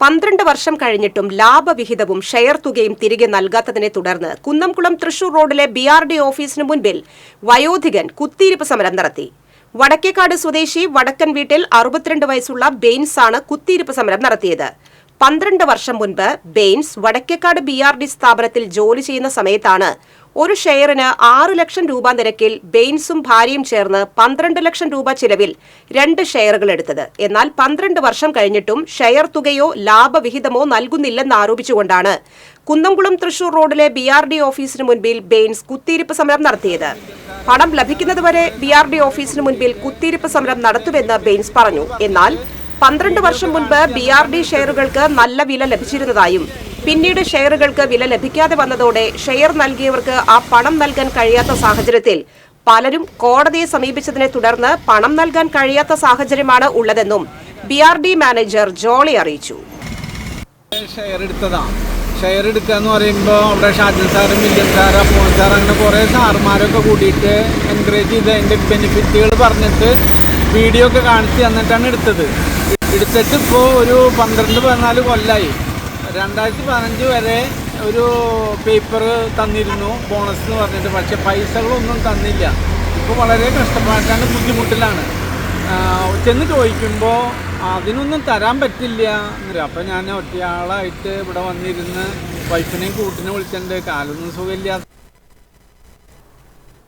പന്ത്രണ്ട് വർഷം കഴിഞ്ഞിട്ടും ലാഭവിഹിതവും ഷെയർ തുകയും തിരികെ നൽകാത്തതിനെ തുടർന്ന് കുന്നംകുളം തൃശൂർ റോഡിലെ ബി ആർ ഡി ഓഫീസിന് മുൻപിൽ വയോധികൻ കുത്തിയിരിപ്പ് സമരം നടത്തി. വടക്കേക്കാട് സ്വദേശി വടക്കൻ വീട്ടിൽ അറുപത്തിരണ്ട് വയസ്സുള്ള ബെയിൻസ് ആണ് കുത്തിയിരിപ്പ് സമരം നടത്തിയത്. പന്ത്രണ്ട് വർഷം മുൻപ് ബെയിൻസ് വടക്കേക്കാട് ബി ആർ ഡി സ്ഥാപനത്തിൽ ജോലി ചെയ്യുന്ന സമയത്താണ് ഒരു ഷെയറിന് ആറ് ലക്ഷം രൂപ നിരക്കിൽ ബെയിൻസും ഭാര്യയും ചേർന്ന് പന്ത്രണ്ട് ലക്ഷം രൂപ ചിലവിൽ രണ്ട് ഷെയറുകൾ എടുത്തത്. എന്നാൽ പന്ത്രണ്ട് വർഷം കഴിഞ്ഞിട്ടും ഷെയർ തുകയോ ലാഭവിഹിതമോ നൽകുന്നില്ലെന്ന് ആരോപിച്ചുകൊണ്ടാണ് കുന്നംകുളം തൃശൂർ റോഡിലെ ബി ആർ ഡി ഓഫീസിന് മുൻപിൽ ബെയിൻസ് കുത്തിയിരിപ്പ് സമരം നടത്തിയത്. പണം ലഭിക്കുന്നതുവരെ ബി ആർ ഡി ഓഫീസിന് മുൻപിൽ കുത്തിയിരിപ്പ് സമരം നടത്തുമെന്ന് ബെയിൻസ് പറഞ്ഞു. എന്നാൽ പന്ത്രണ്ട് വർഷം മുൻപ് ബി ആർ ഡി ഷെയറുകൾക്ക് നല്ല വില ലഭിച്ചിരുന്നതായും പിന്നീട് ഷെയറുകൾക്ക് വില ലഭിക്കാതെ വന്നതോടെ ഷെയർ നൽകിയവർക്ക് ആ പണം നൽകാൻ കഴിയാത്ത സാഹചര്യത്തിൽ പലരും കോടതിയെ സമീപിച്ചതിനെ തുടർന്ന് പണം നൽകാൻ കഴിയാത്ത സാഹചര്യമാണ് ഉള്ളതെന്നും B R D manager Jolly അറിയിച്ചു. ഷെയർ എടുത്തതാണ് ഷെയർ എടുക്കുക എന്ന് പറയുമ്പോൾ അവിടെ ഷാജൻ സാറ് മില്യൻ സാർ അപ്പോൾ സാർ അങ്ങനെ കുറേ സാറുമാരൊക്കെ കൂടിയിട്ട് എൻകറേജ് ചെയ്ത് അതിന്റെ ബെനിഫിറ്റുകൾ പറഞ്ഞിട്ട് വീഡിയോ ഒക്കെ കാണിച്ച് തന്നിട്ടാണ് എടുത്തത്. എടുത്തിട്ട് ഇപ്പോൾ ഒരു പന്ത്രണ്ട് പതിനാല് കൊല്ലമായി രണ്ടായിരത്തി പതിനഞ്ച് വരെ ഒരു പേപ്പർ തന്നിരുന്നു ബോണസ് എന്ന് പറഞ്ഞിട്ട്. പക്ഷെ പൈസകളൊന്നും തന്നില്ല. ഇപ്പോൾ വളരെ കഷ്ടപ്പാട്ടാണ് ബുദ്ധിമുട്ടിലാണ്. ചെന്ന് ചോദിക്കുമ്പോൾ അതിനൊന്നും തരാൻ പറ്റില്ല അപ്പം ഞാൻ ഒറ്റയാളായിട്ട് ഇവിടെ വന്നിരുന്ന് വൈഫിനെയും കൂട്ടിനെ വിളിച്ചിട്ടുണ്ട്. കാലൊന്നും സുഖമില്ല